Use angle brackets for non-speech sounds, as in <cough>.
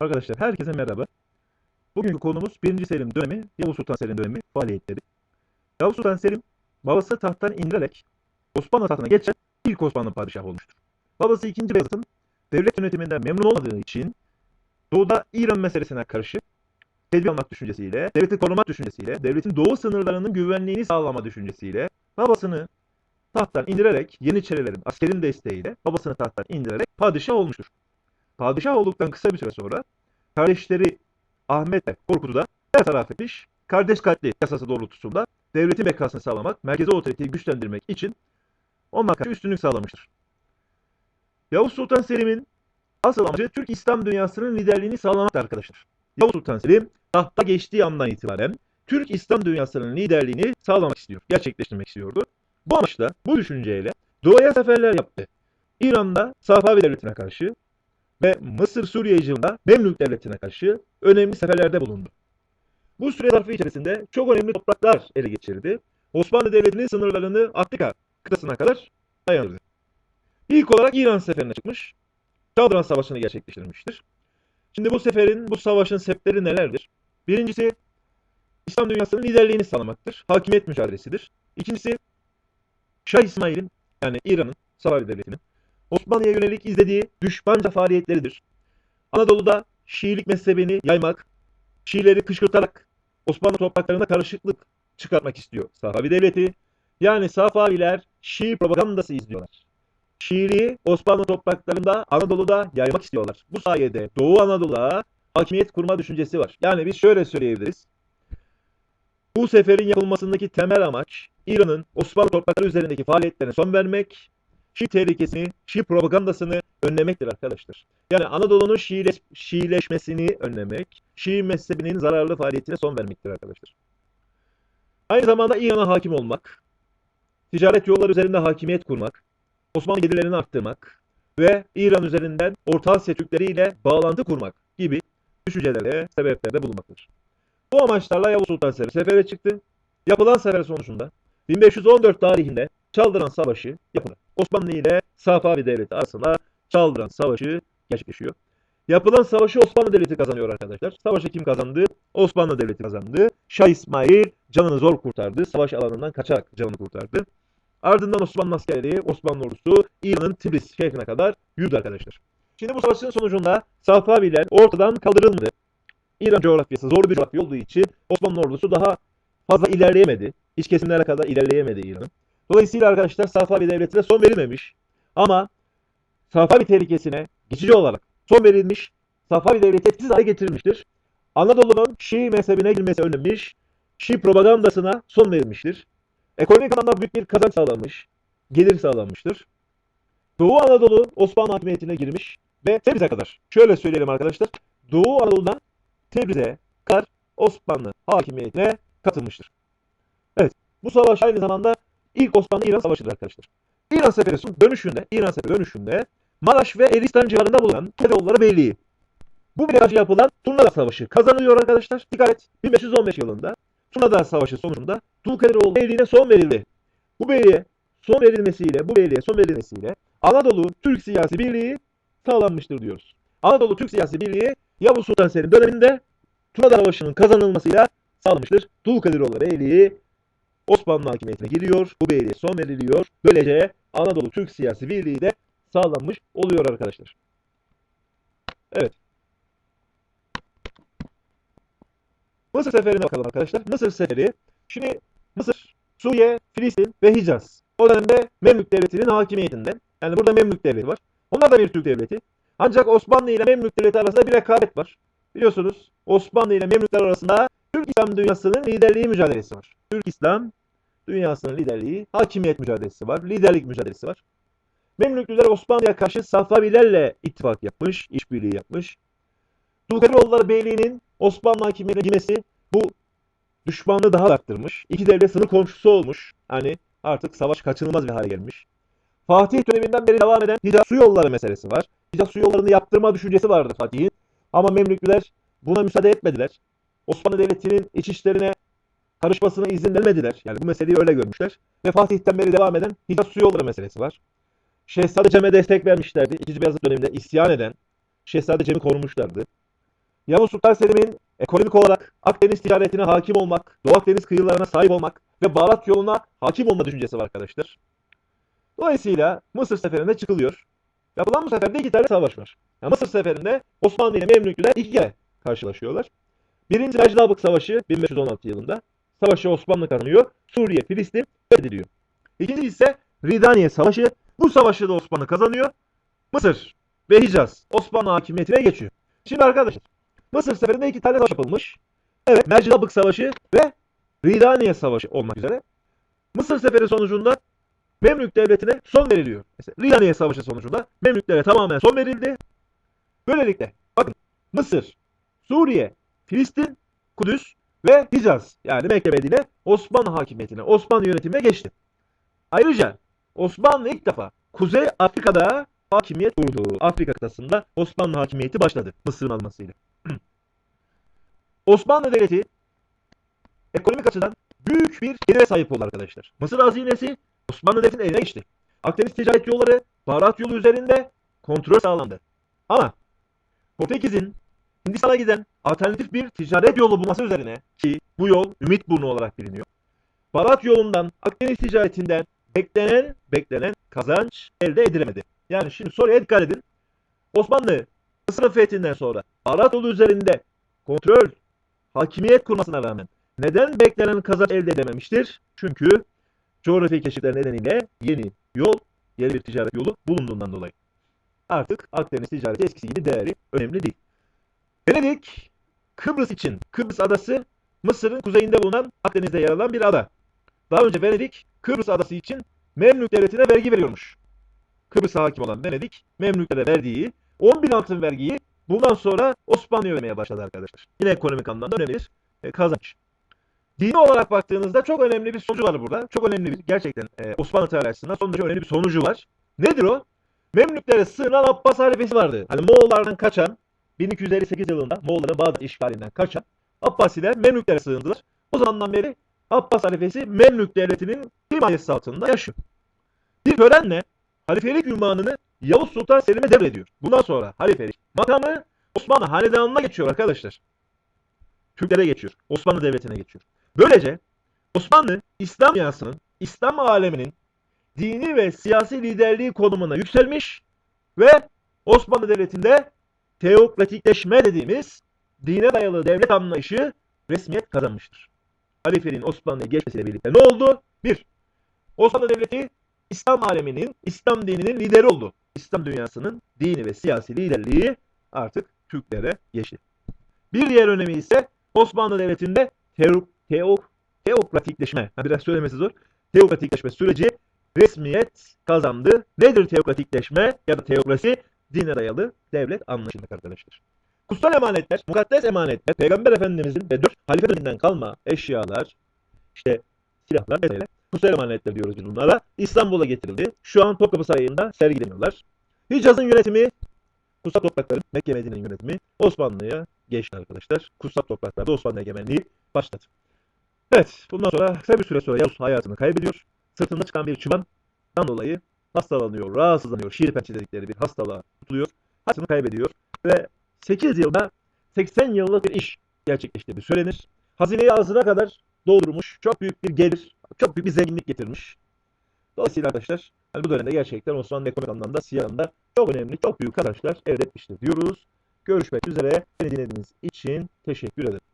Arkadaşlar herkese merhaba. Bugünkü konumuz 1. Selim dönemi, Yavuz Sultan Selim dönemi faaliyetleri. Yavuz Sultan Selim babası tahttan indirerek Osmanlı tahtına geçen ilk Osmanlı padişahı olmuştur. Babası 2. Beyazıt'ın devlet yönetiminden memnun olmadığı için doğuda İran meselesine karşı tedbir almak düşüncesiyle, devleti korumak düşüncesiyle, devletin doğu sınırlarının güvenliğini sağlama düşüncesiyle babasını tahttan indirerek Yeniçerilerin askerin desteğiyle babasını tahttan indirerek padişah olmuştur. Padişah olduktan kısa bir süre sonra kardeşleri Ahmet ve Korkut'u da bertaraf etmiş. Kardeş katli yasası doğrultusunda devletin bekasını sağlamak, merkezi otoriteyi güçlendirmek için onlara karşı üstünlük sağlamıştır. Yavuz Sultan Selim'in asıl amacı Türk İslam dünyasının liderliğini sağlamaktır arkadaşlar. Yavuz Sultan Selim tahta geçtiği andan itibaren Türk İslam dünyasının liderliğini sağlamak istiyor, gerçekleştirmek istiyordu. Bu amaçla, bu düşünceyle doğuya seferler yaptı. İran'da Safavi devletine karşı ve Mısır Suriye yılında Memlük devletine karşı önemli seferlerde bulundu. Bu süre zarfı içerisinde çok önemli topraklar ele geçirdi. Osmanlı Devleti'nin sınırlarını Afrika kıtasına kadar dayanırdı. İlk olarak İran seferine çıkmış. Çaldıran Savaşı'nı gerçekleştirmiştir. Şimdi bu seferin, bu savaşın sebepleri nelerdir? Birincisi İslam dünyasının liderliğini sağlamaktır. Hakimiyet mücadelesidir. İkincisi Şah İsmail'in yani İran'ın Safavi Devleti'nin Osmanlı'ya yönelik izlediği düşmanca faaliyetleridir. Anadolu'da Şiilik mezhebini yaymak, Şiileri kışkırtarak Osmanlı topraklarına karışıklık çıkartmak istiyor Safavi Devleti. Yani Safaviler Şii propagandası izliyorlar. Şiiliği Osmanlı topraklarında Anadolu'da yaymak istiyorlar. Bu sayede Doğu Anadolu'ya hakimiyet kurma düşüncesi var. Yani biz şöyle söyleyebiliriz. Bu seferin yapılmasındaki temel amaç İran'ın Osmanlı toprakları üzerindeki faaliyetlerine son vermek, Şii tehlikesini, Şii propagandasını önlemektir arkadaşlar. Yani Anadolu'nun Şiileş, Şiileşmesini önlemek, Şii mezhebinin zararlı faaliyetine son vermektir arkadaşlar. Aynı zamanda İran'a hakim olmak, ticaret yolları üzerinde hakimiyet kurmak, Osmanlı gelirlerini arttırmak ve İran üzerinden Orta Asya Türkleriyle bağlantı kurmak gibi düşüncelere, sebeplerde bulunmaktadır. Bu amaçlarla Yavuz Sultan Selim sefere çıktı. Yapılan sefer sonucunda 1514 tarihinde Çaldıran Savaşı yapılır. Osmanlı ile Safavi Devleti arasında Çaldıran Savaşı gerçekleşiyor. Yapılan savaşı Osmanlı Devleti kazanıyor arkadaşlar. Savaşı kim kazandı? Osmanlı Devleti kazandı. Şah İsmail canını zor kurtardı. Savaş alanından kaçarak canını kurtardı. Ardından Osmanlı askerleri, Osmanlı ordusu İran'ın Tibris şehrine kadar yürüdü arkadaşlar. Şimdi bu savaşın sonucunda Safaviler ortadan kaldırılmadı. İran coğrafyası zor bir coğrafya olduğu için Osmanlı ordusu daha fazla ilerleyemedi. İç kesimlere kadar ilerleyemedi İran'ın. Dolayısıyla arkadaşlar Safavi devletine son verilmemiş. Ama Safavi tehlikesine geçici olarak son verilmiş. Safavi devleti etkisiz hale getirilmiştir. Anadolu'nun Şii mezhebine girmesi önlenmiş. Şii propagandasına son verilmiştir. Ekonomik anlamda büyük bir kazanç sağlanmış. Gelir sağlanmıştır. Doğu Anadolu Osmanlı hakimiyetine girmiş ve Tebriz'e kadar. Şöyle söyleyelim arkadaşlar. Doğu Anadolu'dan Tebriz'e kadar Osmanlı hakimiyetine katılmıştır. Evet. Bu savaş aynı zamanda ilk Osmanlı-İran savaşıdır arkadaşlar. İran seferi dönüşünde, İran seferi dönüşünde Maraş ve Eristan civarında bulunan Kedoğulları Beyliği. Bu bir yapılan Turnada Savaşı kazanılıyor arkadaşlar. Dikkat et. 1515 yılında Turnada Savaşı sonucunda Dulkadiroğlu Beyliği'ne son verildi. Bu beyliğe son verilmesiyle, bu beyliğe son verilmesiyle Anadolu Türk Siyasi Birliği sağlanmıştır diyoruz. Anadolu Türk Siyasi Birliği Yavuz Sultan Selim döneminde Turnada Savaşı'nın kazanılmasıyla sağlanmıştır. Dulkadiroğlu Beyliği Osmanlı hakimiyetine giriyor. Bu beyliğe son veriliyor. Böylece Anadolu Türk siyasi birliği de sağlanmış oluyor arkadaşlar. Evet. Mısır seferine bakalım arkadaşlar. Mısır seferi. Şimdi Mısır, Suriye, Filistin ve Hicaz. O dönemde Memlük Devleti'nin hakimiyetinde. Yani burada Memlük Devleti var. Onlar da bir Türk devleti. Ancak Osmanlı ile Memlük Devleti arasında bir rekabet var. Biliyorsunuz Osmanlı ile Memlükler arasında Türk İslam dünyasının liderliği mücadelesi var. Türk İslam dünyasının liderliği, hakimiyet mücadelesi var, liderlik mücadelesi var. Memlüklüler Osmanlı'ya karşı Safavilerle ittifak yapmış, işbirliği yapmış. Dulkadiroğulları Beyliği'nin Osmanlı hakimiyetine girmesi bu düşmanlığı daha da arttırmış. İki devlet sınır komşusu olmuş. Hani artık savaş kaçınılmaz bir hale gelmiş. Fatih döneminden beri devam eden Hicaz su yolları meselesi var. Hicaz su yollarını yaptırma düşüncesi vardı Fatih'in. Ama Memlüklüler buna müsaade etmediler. Osmanlı Devleti'nin iç işlerine karışmasına izin vermediler. Yani bu meseleyi öyle görmüşler. Ve Fatih'ten beri devam eden Hicaz su yolları meselesi var. Şehzade Cem'e destek vermişlerdi. İkinci Beyazıt döneminde isyan eden Şehzade Cem'i korumuşlardı. Yavuz Sultan Selim'in ekonomik olarak Akdeniz ticaretine hakim olmak, Doğu Akdeniz kıyılarına sahip olmak ve baharat yoluna hakim olma düşüncesi var arkadaşlar. Dolayısıyla Mısır seferine çıkılıyor. Yapılan bu seferde iki tane savaş var. Yani Mısır seferinde Osmanlı ile Memlükler iki kere karşılaşıyorlar. Birinci Mecdabık Savaşı 1516 yılında. Savaşı Osmanlı kazanıyor. Suriye, Filistin fethediliyor. İkinci ise Ridaniye Savaşı. Bu savaşı da Osmanlı kazanıyor. Mısır ve Hicaz Osmanlı hakimiyetine geçiyor. Şimdi arkadaşlar Mısır seferinde iki tane savaş yapılmış. Evet Mercidabık Savaşı ve Ridaniye Savaşı olmak üzere. Mısır seferi sonucunda Memlük Devleti'ne son veriliyor. Mesela Ridaniye Savaşı sonucunda Memlüklere tamamen son verildi. Böylelikle bakın Mısır, Suriye, Filistin, Kudüs ve Hicaz yani Mekke Medine Osmanlı hakimiyetine, Osmanlı yönetimine geçti. Ayrıca Osmanlı ilk defa Kuzey Afrika'da hakimiyet kurdu. Afrika kıtasında Osmanlı hakimiyeti başladı Mısır'ın almasıyla. <clears throat> Osmanlı Devleti ekonomik açıdan büyük bir gelire sahip oldu arkadaşlar. Mısır hazinesi Osmanlı Devleti'nin eline geçti. Akdeniz ticaret yolları, baharat yolu üzerinde kontrol sağlandı. Ama Portekiz'in Hindistan'a giden alternatif bir ticaret yolu bulması üzerine ki bu yol Ümit Burnu olarak biliniyor. Baharat yolundan, Akdeniz ticaretinden beklenen beklenen kazanç elde edilemedi. Yani şimdi soruya dikkat edin. Osmanlı Mısır'ın fethinden sonra baharat yolu üzerinde kontrol, hakimiyet kurmasına rağmen neden beklenen kazanç elde edememiştir? Çünkü coğrafi keşifler nedeniyle yeni yol, yeni bir ticaret yolu bulunduğundan dolayı. Artık Akdeniz ticareti eskisi gibi değeri önemli değil. Venedik, Kıbrıs için, Kıbrıs adası Mısır'ın kuzeyinde bulunan Akdeniz'de yer alan bir ada. Daha önce Venedik, Kıbrıs adası için Memlük devletine vergi veriyormuş. Kıbrıs'a hakim olan Venedik, Memlüklere verdiği 10 bin altın vergiyi bundan sonra Osmanlı'ya ödemeye başladı arkadaşlar. Yine ekonomik anlamda önemli bir e, kazanç. Dini olarak baktığınızda çok önemli bir sonucu var burada. Çok önemli bir gerçekten e, Osmanlı tarihi açısından son derece önemli bir sonucu var. Nedir o? Memlüklere sığınan Abbas halifesi vardı. Hani Moğollardan kaçan 1258 yılında Moğolların Bağdat işgalinden kaçan Abbasiler Memlüklere sığındılar. O zamandan beri Abbas halifesi Memlük devletinin himayesi altında yaşıyor. Bir törenle halifelik ünvanını Yavuz Sultan Selim'e devrediyor. Bundan sonra halifelik makamı Osmanlı hanedanına geçiyor arkadaşlar. Türklere geçiyor. Osmanlı Devleti'ne geçiyor. Böylece Osmanlı İslam dünyasının, İslam aleminin dini ve siyasi liderliği konumuna yükselmiş ve Osmanlı Devleti'nde teokratikleşme dediğimiz dine dayalı devlet anlayışı resmiyet kazanmıştır. Halifeliğin Osmanlı'ya geçmesiyle birlikte ne oldu? Bir, Osmanlı Devleti İslam aleminin, İslam dininin lideri oldu. İslam dünyasının dini ve siyasi liderliği artık Türklere geçti. Bir diğer önemi ise Osmanlı Devleti'nde teo, teo, teokratikleşme, biraz söylemesi zor, teokratikleşme süreci resmiyet kazandı. Nedir teokratikleşme ya da teokrasi? Dine dayalı devlet anlayışında arkadaşlar. Kutsal emanetler, mukaddes emanetler, Peygamber Efendimizin ve dört halife döneminden kalma eşyalar, işte silahlar vesaire. Kutsal emanetler diyoruz biz bunlara. İstanbul'a getirildi. Şu an Topkapı Sarayı'nda sergileniyorlar. Hicaz'ın yönetimi, kutsal toprakların Mekke Medine'nin yönetimi Osmanlı'ya geçti arkadaşlar. Kutsal topraklarda Osmanlı egemenliği başladı. Evet, bundan sonra kısa bir süre sonra Yavuz hayatını kaybediyor. Sırtında çıkan bir çıbandan dolayı hastalanıyor, rahatsızlanıyor. Şiir pençe dedikleri bir hastalığa tutuluyor. Hayatını kaybediyor ve 8 yılda 80 yıllık bir iş gerçekleştirdiği söylenir. Hazineyi ağzına kadar doldurmuş. Çok büyük bir gelir, çok büyük bir zenginlik getirmiş. Dolayısıyla arkadaşlar hani bu dönemde gerçekten Osmanlı ekonomik anlamda, siyahında çok önemli, çok büyük kazançlar elde etmiştir diyoruz. Görüşmek üzere. Beni dinlediğiniz için teşekkür ederim.